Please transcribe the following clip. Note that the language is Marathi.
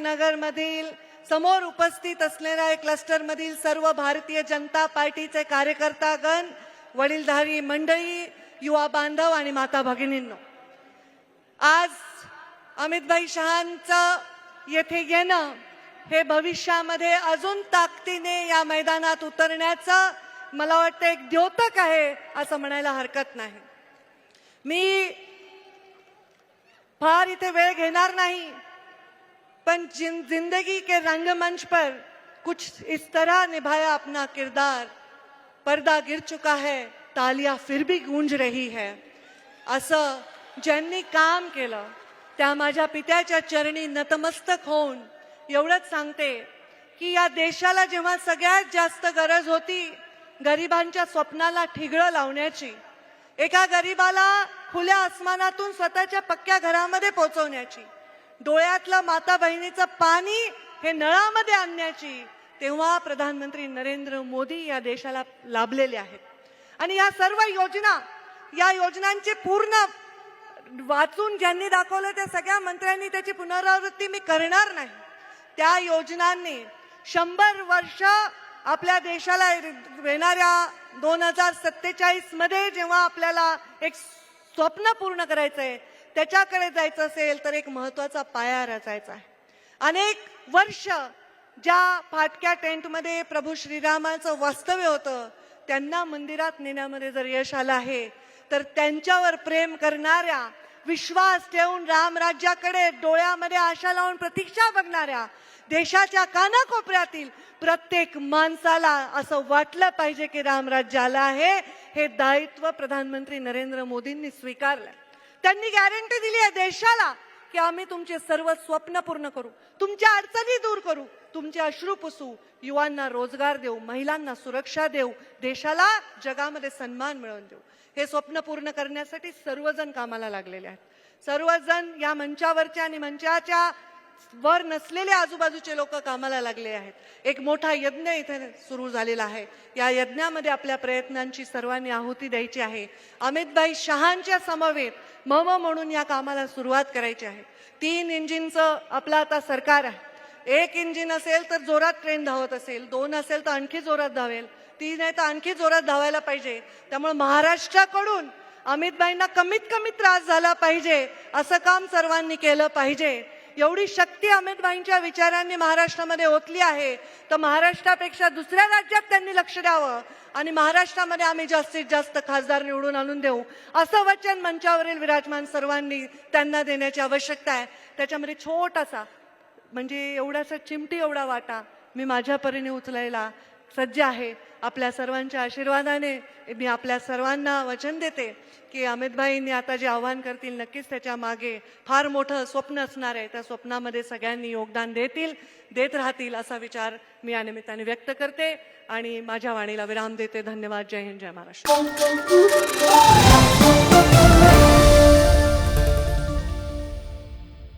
संभाजीनगर समोर उपस्थित असलेल्या क्लस्टर मधील सर्व भारतीय जनता पार्टीचे कार्यकर्तागण वडीलधारी मंडळी युवा बांधव आणि माता भगिनींनो आज अमितभाई शहांचं येथे येणं हे भविष्यामध्ये अजून ताकदीने या मैदानात उतरण्याचं मला वाटतं एक द्योतक आहे असं म्हणायला हरकत नाही. मी फार इथे वेळ घेणार नाही. पण जिन, जिंदगी के रंगमंच पर कुछ इस तरह निभाया अपना किरदार पर्दा गिर चुका है तालिया फिर भी गूंज रही है। असं ज्यांनी काम केलं त्या माझ्या पित्याच्या चरणी नतमस्तक होऊन एवढंच सांगते की या देशाला जेव्हा सगळ्यात जास्त गरज होती गरिबांच्या स्वप्नाला ठिगळं लावण्याची एका गरिबाला खुल्या आसमानातून स्वतःच्या पक्क्या घरामध्ये पोचवण्याची. डोळ्यातलं माता बहिणीचं पाणी हे नळामध्ये आणण्याची तेव्हा प्रधानमंत्री नरेंद्र मोदी या देशाला लाभलेले आहेत. आणि या सर्व योजना या योजनांचे पूर्ण वाचून ज्यांनी दाखवलं त्या सगळ्या मंत्र्यांनी त्याची पुनरावृत्ती मी करणार नाही. त्या योजनांनी शंभर वर्ष आपल्या देशाला येणाऱ्या दोन हजार सत्तेचाळीसमध्ये जेव्हा आपल्याला एक स्वप्न पूर्ण करायचं आहे त्याच्याकडे जायचं असेल तर एक महत्त्वाचा पाया रचायचा आहे. अनेक वर्ष ज्या फाटक्या टेंटमध्ये प्रभू श्रीरामाचं वास्तव्य होतं त्यांना मंदिरात नेण्यामध्ये जर यश आलं आहे तर त्यांच्यावर प्रेम करणाऱ्या विश्वास ठेवून रामराज्याकडे डोळ्यामध्ये आशा लावून प्रतीक्षा बघणाऱ्या देशाच्या कानाकोपऱ्यातील प्रत्येक माणसाला असं वाटलं पाहिजे की रामराज्य आलं आहे हे दायित्व प्रधानमंत्री नरेंद्र मोदींनी स्वीकारलं त्यांनी गॅरंटी दिली आहे देशाला की आम्ही तुमचे सर्व स्वप्न पूर्ण करू. तुमच्या अडचणी दूर करू. तुमचे अश्रू पुसू. युवांना रोजगार देऊ. महिलांना सुरक्षा देऊ. देशाला जगामध्ये सन्मान मिळवून देऊ. हे स्वप्न पूर्ण करण्यासाठी सर्वजण कामाला लागलेले आहेत. सर्वजण या मंचावरच्या आणि मंचाच्या वर नसलेले आजूबाजूचे लोक कामाला लागले आहेत. एक मोठा यज्ञ इथे सुरू झालेला आहे. या यज्ञामध्ये आपल्या प्रयत्नांची सर्वांनी आहुती द्यायची आहे. अमितभाई शहांच्या समवेत मम म्हणून या कामाला सुरुवात करायची आहे. तीन इंजिनचं आपलं आता सरकार आहे. एक इंजिन असेल तर जोरात ट्रेन धावत असेल. दोन असेल तर आणखी जोरात धावेल. तीन आहे तर आणखी जोरात धावायला पाहिजे. त्यामुळे महाराष्ट्राकडून अमितभाईंना कमीत कमी त्रास झाला पाहिजे. असं काम सर्वांनी केलं पाहिजे. एवढी शक्ती अमितबाईंच्या विचारांनी महाराष्ट्रामध्ये ओतली आहे. तर महाराष्ट्रापेक्षा दुसऱ्या राज्यात त्यांनी लक्ष द्यावं. आणि महाराष्ट्रामध्ये आम्ही जास्तीत जास्त खासदार निवडून आणून देऊ. असं वचन मंचावरील विराजमान सर्वांनी त्यांना देण्याची आवश्यकता आहे. त्याच्यामध्ये छोटासा म्हणजे एवढासा चिमटी एवढा वाटा मी माझ्या परीने उचलायला सज्ज आहे. आपल्या सर्वांच्या आशीर्वादाने मी आपल्या सर्वांना वचन देते की अमितभाईंनी आता जे आव्हान करतील नक्कीच त्याच्यामागे फार मोठं स्वप्न असणार आहे. त्या स्वप्नामध्ये सगळ्यांनी योगदान देतील देत राहतील असा विचार मी या निमित्ताने व्यक्त करते आणि माझ्या वाणीला विराम देते. धन्यवाद. जय हिंद जय महाराष्ट्र.